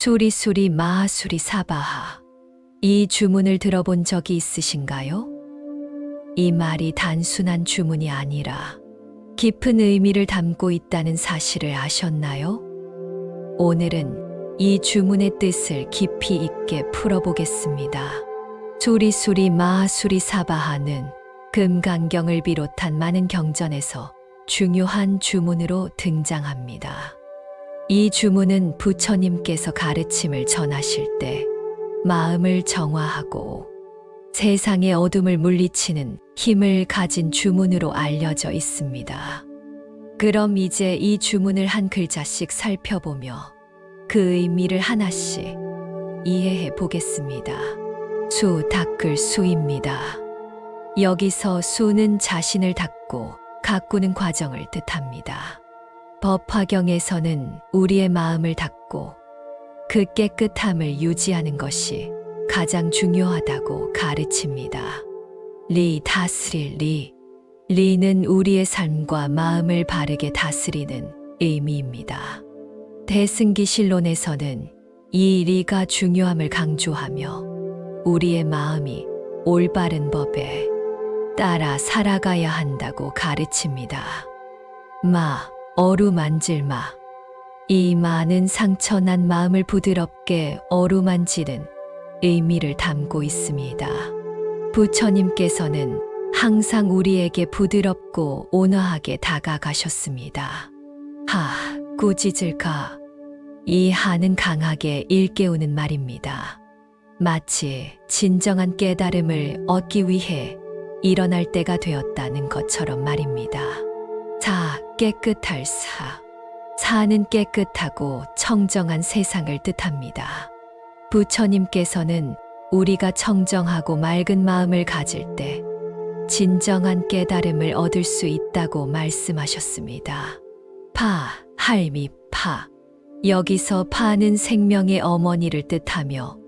수리수리 마하수리 사바하. 이 주문을 들어본 적이 있으신가요? 이 말이 단순한 주문이 아니라 깊은 의미를 담고 있다는 사실을 아셨나요? 오늘은 이 주문의 뜻을 깊이 있게 풀어보겠습니다. 수리수리 마하수리 사바하는 금강경을 비롯한 많은 경전에서 중요한 주문으로 등장합니다. 이 주문은 부처님께서 가르침을 전하실 때 마음을 정화하고 세상의 어둠을 물리치는 힘을 가진 주문으로 알려져 있습니다. 그럼 이제 이 주문을 한 글자씩 살펴보며 그 의미를 하나씩 이해해 보겠습니다. 수 닦을 수입니다. 여기서 수는 자신을 닦고 가꾸는 과정을 뜻합니다. 법화경에서는 우리의 마음을 닦고 그 깨끗함을 유지하는 것이 가장 중요하다고 가르칩니다. 리 다스릴 리. 리는 우리의 삶과 마음을 바르게 다스리는 의미입니다. 대승기실론에서는 이 리가 중요함을 강조하며 우리의 마음이 올바른 법에 따라 살아가야 한다고 가르칩니다. 마, 어루만질 마. 이 마는 상처난 마음을 부드럽게 어루만지는 의미를 담고 있습니다. 부처님께서는 항상 우리에게 부드럽고 온화하게 다가가셨습니다. 하, 꾸짖을까. 이 하는 강하게 일깨우는 말입니다. 마치 진정한 깨달음을 얻기 위해 일어날 때가 되었다는 것처럼 말입니다. 자, 깨끗할 사. 사는 깨끗하고 청정한 세상을 뜻합니다. 부처님께서는 우리가 청정하고 맑은 마음을 가질 때 진정한 깨달음을 얻을 수 있다고 말씀하셨습니다. 파, 할미, 파. 여기서 파는 생명의 어머니를 뜻하며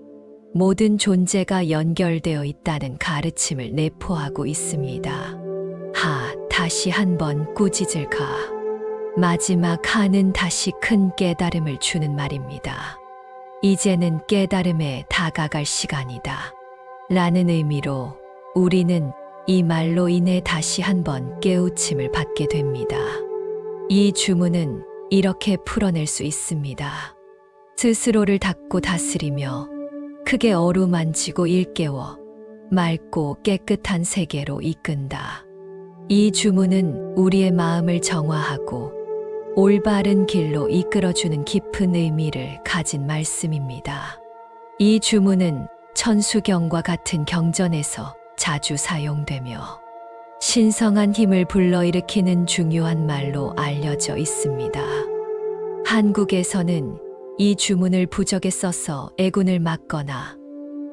모든 존재가 연결되어 있다는 가르침을 내포하고 있습니다. 하, 다시 한번 꾸짖을까. 마지막 하는 다시 큰 깨달음을 주는 말입니다. 이제는 깨달음에 다가갈 시간이다. 라는 의미로 우리는 이 말로 인해 다시 한번 깨우침을 받게 됩니다. 이 주문은 이렇게 풀어낼 수 있습니다. 스스로를 닦고 다스리며 크게 어루만지고 일깨워 맑고 깨끗한 세계로 이끈다. 이 주문은 우리의 마음을 정화하고 올바른 길로 이끌어주는 깊은 의미를 가진 말씀입니다. 이 주문은 천수경과 같은 경전에서 자주 사용되며 신성한 힘을 불러일으키는 중요한 말로 알려져 있습니다. 한국에서는 이 주문을 부적에 써서 애군을 막거나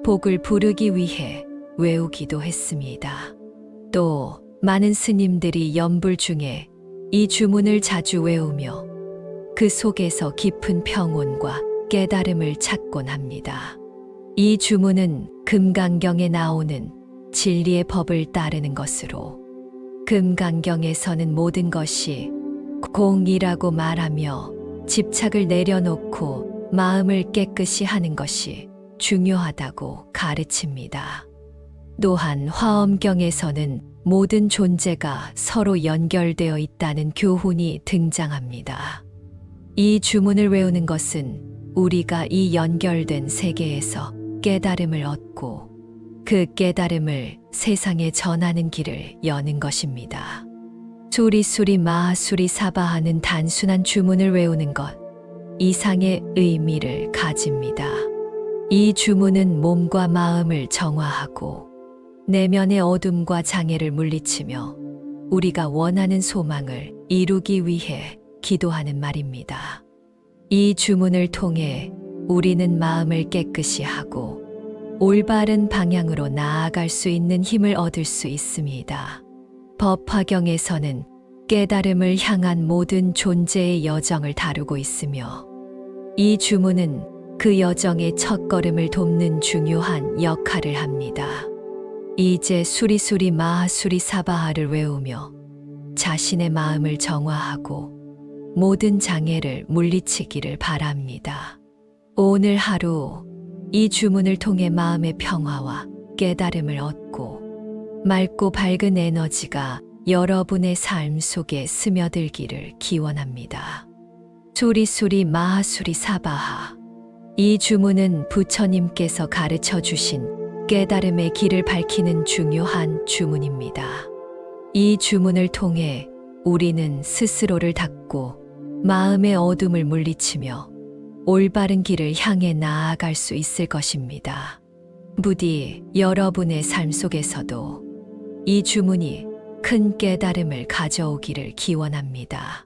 복을 부르기 위해 외우기도 했습니다. 또 많은 스님들이 연불 중에 이 주문을 자주 외우며 그 속에서 깊은 평온과 깨달음을 찾곤 합니다. 이 주문은 금강경에 나오는 진리의 법을 따르는 것으로 금강경에서는 모든 것이 공이라고 말하며 집착을 내려놓고 마음을 깨끗이 하는 것이 중요하다고 가르칩니다. 또한 화엄경에서는 모든 존재가 서로 연결되어 있다는 교훈이 등장합니다. 이 주문을 외우는 것은 우리가 이 연결된 세계에서 깨달음을 얻고 그 깨달음을 세상에 전하는 길을 여는 것입니다. 수리수리 마하수리 사바하는 단순한 주문을 외우는 것 이상의 의미를 가집니다. 이 주문은 몸과 마음을 정화하고 내면의 어둠과 장애를 물리치며 우리가 원하는 소망을 이루기 위해 기도하는 말입니다. 이 주문을 통해 우리는 마음을 깨끗이 하고 올바른 방향으로 나아갈 수 있는 힘을 얻을 수 있습니다. 법화경에서는 깨달음을 향한 모든 존재의 여정을 다루고 있으며 이 주문은 그 여정의 첫걸음을 돕는 중요한 역할을 합니다. 이제 수리수리 마하수리 사바하를 외우며 자신의 마음을 정화하고 모든 장애를 물리치기를 바랍니다. 오늘 하루 이 주문을 통해 마음의 평화와 깨달음을 얻고 맑고 밝은 에너지가 여러분의 삶 속에 스며들기를 기원합니다. 수리수리 마하수리 사바하 이 주문은 부처님께서 가르쳐 주신 깨달음의 길을 밝히는 중요한 주문입니다. 이 주문을 통해 우리는 스스로를 닫고 마음의 어둠을 물리치며 올바른 길을 향해 나아갈 수 있을 것입니다. 부디 여러분의 삶 속에서도 이 주문이 큰 깨달음을 가져오기를 기원합니다.